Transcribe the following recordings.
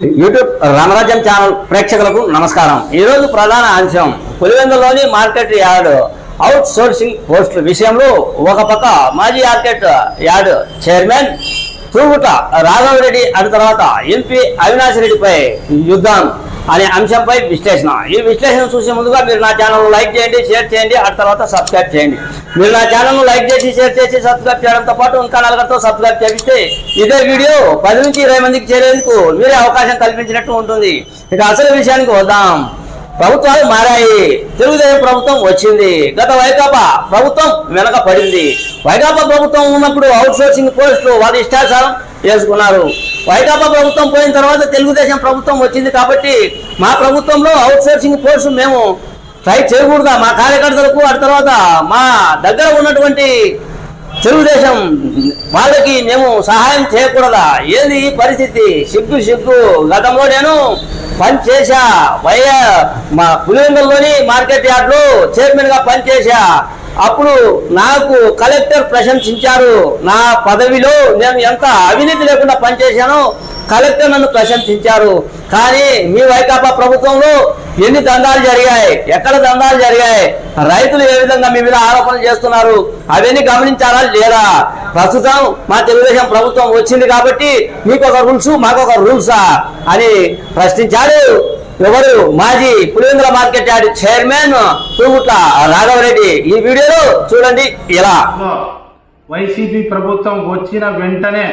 YouTube రామరాజ్యం channel ప్రేక్షకులకు నమస్కారం. ఈరోజు ప్రధాన అంశం పులివెందులోని మార్కెట్ యార్డ్ అవుట్ సోర్సింగ్ పోస్టుల విషయంలో ఒక పక్క మాజీ market yard chairman Tuguta Raghava Reddy అటు తర్వాత ఎంపీ అవినాష్ రెడ్డిపై యుద్ధం. అనే అంశంపై విశ్లేషణ. ఈ విశ్లేషణ చూసే ముందుగా మీరు నా ఛానల్ లైక్ చేయండి షేర్ చేయండి ఆ తర్వాత సబ్స్క్రైబ్ చేయండి. మీరు నా ఛానల్ లైక్ చేసి షేర్ చేసి సబ్స్క్రైబ్ చేయడంతో పాటు ఇంకా నలుగురితో సబ్స్క్రైబ్ చేపిస్తే ఇదే వీడియో పది నుంచి ఇరవై మందికి చేరేందుకు మీరే అవకాశం కల్పించినట్టు ఉంటుంది. ఇక అసలు విషయానికి వద్దాం. ప్రభుత్వాలు మారాయి. తెలుగుదేశం ప్రభుత్వం వచ్చింది. గత వైకాపా ప్రభుత్వం వెనక పడింది వైకాపా ప్రభుత్వం ఉన్నప్పుడు అవుట్ సోర్సింగ్ పోస్టులు వారి ఇష్టాచారం చేసుకున్నారు వైకాపా ప్రభుత్వం పోయిన తర్వాత తెలుగుదేశం ప్రభుత్వం వచ్చింది కాబట్టి మా ప్రభుత్వంలో అవుట్ సోర్సింగ్ మేము ట్రై చేయకూడదా? మా కార్యకర్తలకు ఆ తర్వాత మా దగ్గర ఉన్నటువంటి తెలుగుదేశం వాళ్ళకి మేము సహాయం చేయకూడదా? ఏంది ఈ పరిస్థితి? సిగ్గు సిగ్గు గతంలో నేను పనిచేసా వయ మా పులివెందుల్లోని మార్కెట్ యార్డ్లో చైర్మన్గా పనిచేసా అప్పుడు నాకు కలెక్టర్ ప్రశంసించారు. నా పదవిలో నేను ఎంత అవినీతి లేకుండా పనిచేశానో కలెక్టర్ నన్ను ప్రశంసించారు. కానీ మీ వైకాపా ప్రభుత్వంలో ఎన్ని దందాలు జరిగాయి? ఎక్కడ దందాలు జరిగాయి? రైతులు ఏ విధంగా మీ మీద ఆరోపణలు చేస్తున్నారు? అవన్నీ గమనించారా లేదా? ప్రస్తుతం మా తెలుగుదేశం ప్రభుత్వం వచ్చింది కాబట్టి మీకు ఒక రూల్స్ మాకు ఒక రూల్సా అని ప్రశ్నించారు ఎవరు? మాజీ Pulivendula market yard chairman Tugutla Raghava Reddy. ఈ వీడియోలో చూడండి ఇలా. వైసీపీ ప్రభుత్వం వచ్చిన వెంటనే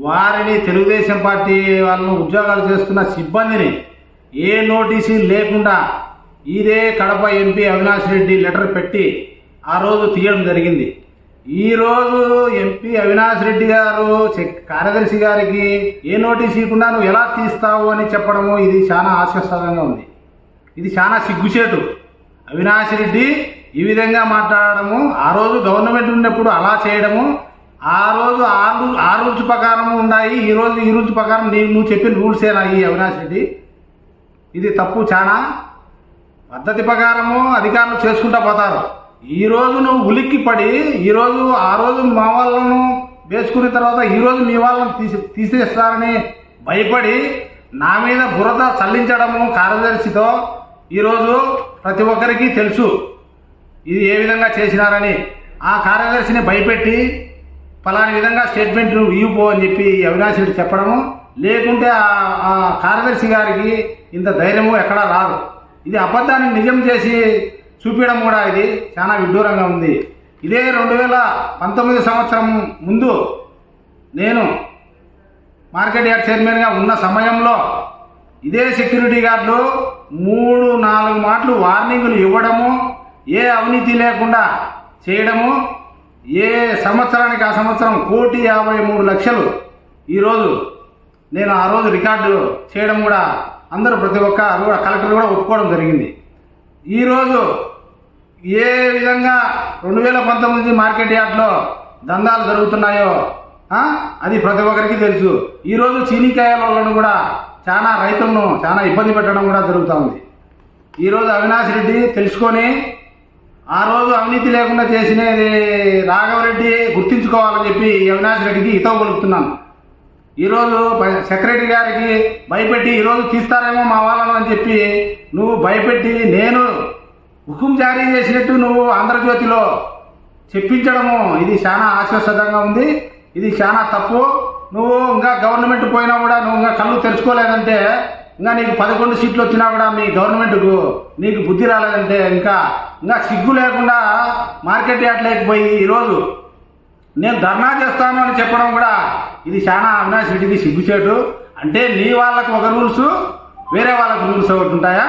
వారిని తెలుగుదేశం పార్టీ వాళ్ళను ఉద్యోగాలు చేస్తున్న సిబ్బందిని ఏ నోటీసు లేకుండా ఇదే కడప ఎంపీ అవినాష్ రెడ్డి లెటర్ పెట్టి ఆ రోజు తీయడం జరిగింది. ఈరోజు ఎంపీ అవినాష్ రెడ్డి గారు చెక్- కార్యదర్శి గారికి ఏ నోటీస్ ఇవ్వకుండా నువ్వు ఎలా తీస్తావు అని చెప్పడము ఇది చాలా ఆశ్చర్యంగా ఉంది. ఇది చాలా సిగ్గుచేటు. అవినాష్ రెడ్డి ఈ విధంగా మాట్లాడడము ఆ రోజు గవర్నమెంట్ ఉన్నప్పుడు అలా చేయడము ఆ రోజు ఆ రూల్ ఆ రూల్స్ ప్రకారం ఉన్నాయి ఈ రోజు ఈ రూల్స్ ప్రకారం నీ నువ్వు చెప్పిన రూల్స్ ఏనా ఈ అవినాష్ రెడ్డి? ఇది తప్పు చాలా పద్ధతి ప్రకారము అధికారులు చేసుకుంటా పోతారు. ఈ రోజు నువ్వు ఉలిక్కి పడి ఈ రోజు ఆ రోజు మా వాళ్ళను వేసుకున్న తర్వాత ఈరోజు మీ వాళ్ళని తీసి తీసేస్తారని భయపడి నా మీద బురద చల్లించడము కార్యదర్శితో ఈరోజు ప్రతి ఒక్కరికి తెలుసు. ఇది ఏ విధంగా చేసినారని. ఆ కార్యదర్శిని భయపెట్టి ఫలాని విధంగా స్టేట్మెంట్ నువ్వు ఇవ్వు అని చెప్పి అవినాష్ రెడ్డి చెప్పడము. లేకుంటే ఆ- కార్యదర్శి గారికి ఇంత ధైర్యము ఎక్కడా రాదు. ఇది అబద్ధాన్ని నిజం చేసి చూపించడం కూడా ఇది చాలా విడ్డూరంగా ఉంది. ఇదే రెండు వేల పంతొమ్మిది సంవత్సరం ముందు నేను మార్కెట్ యార్డ్ చైర్మన్గా ఉన్న సమయంలో ఇదే సెక్యూరిటీ గార్డులు మూడు నాలుగు మాటలు వార్నింగ్లు ఇవ్వడము ఏ అవినీతి లేకుండా చేయడము ఏ సంవత్సరానికి ఆ సంవత్సరం కోటి యాభై మూడు లక్షలు. ఈరోజు నేను ఆ రోజు రికార్డు చేయడం కూడా అందరూ ప్రతి ఒక్క కూడా కలెక్టర్ కూడా ఒప్పుకోవడం జరిగింది. ఈరోజు ఏ విధంగా రెండు వేల పంతొమ్మిది మార్కెట్ యార్డ్లో దందాలు జరుగుతున్నాయో అది ప్రతి ఒక్కరికి తెలుసు. ఈరోజు చీనికాయలను కూడా చాలా రైతులను చాలా ఇబ్బంది పెట్టడం కూడా జరుగుతూ ఉంది. ఈరోజు అవినాష్ రెడ్డి తెలుసుకొని ఆ రోజు అవినీతి లేకుండా చేసినది రాఘవరెడ్డి గుర్తించుకోవాలని చెప్పి అవినాష్ రెడ్డికి హితవు పలుకుతున్నాను. ఈరోజు సెక్రటరీ గారికి భయపెట్టి ఈరోజు తీస్తారేమో మా వాళ్ళను అని చెప్పి నువ్వు భయపెట్టి నేను హుకుం జారీ చేసినట్టు నువ్వు ఆంధ్రజ్యోతిలో చెప్పించడము. ఇది చాలా ఆశ్వాసంగా ఉంది. ఇది చాలా తప్పు. నువ్వు ఇంకా గవర్నమెంట్ పోయినా కూడా నువ్వు ఇంకా కళ్ళు తెరుచుకోలేదంటే ఇంకా నీకు పదకొండు సీట్లు వచ్చినా కూడా మీ గవర్నమెంట్కు నీకు బుద్ధి రాలేదంటే ఇంకా ఇంకా సిగ్గు లేకుండా మార్కెట్ యార్డ్ లేకపోయి ఈరోజు నేను ధర్నా చేస్తాను అని చెప్పడం కూడా ఇది చాలా అవినాష్ రెడ్డిది సిగ్గుచేటు. అంటే నీ వాళ్ళకు ఒక రూల్స్ వేరే వాళ్ళకు రూల్స్ ఒకటి ఉంటాయా?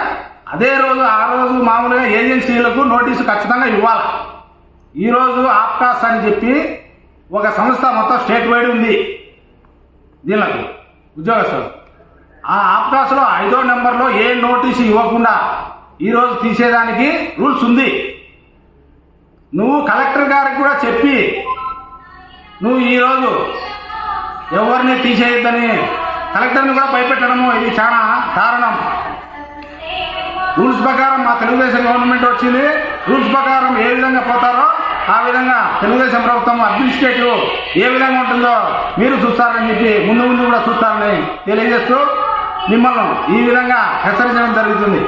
అదే రోజు ఆ రోజు మామూలుగా ఏజెన్సీలకు నోటీసు ఖచ్చితంగా ఇవ్వాలి? ఈరోజు ఆప్కాస్ అని చెప్పి ఒక సంస్థ మొత్తం స్టేట్ వైడ్ ఉంది దీనికి ఉద్యోగస్తులు ఆ ఆప్కాస్లో ఐదో నెంబర్లో ఏ నోటీసు ఇవ్వకుండా ఈరోజు తీసేదానికి రూల్స్ ఉంది. నువ్వు కలెక్టర్ గారికి కూడా చెప్పి నువ్వు ఈరోజు ఎవరిని తీసేయొద్దని కలెక్టర్ని కూడా భయపెట్టడము ఇది చాలా దారుణం. రూల్స్ ప్రకారం మా తెలుగుదేశం గవర్నమెంట్ వచ్చింది. రూల్స్ ప్రకారం ఏ విధంగా పోతారో ఆ విధంగా తెలుగుదేశం ప్రభుత్వం అడ్మినిస్ట్రేటివ్ ఏ విధంగా ఉంటుందో మీరు చూస్తారని చెప్పి ముందు ముందు కూడా చూస్తారని తెలియజేస్తూ మిమ్మల్ని ఈ విధంగా హెచ్చరించడం జరుగుతుంది.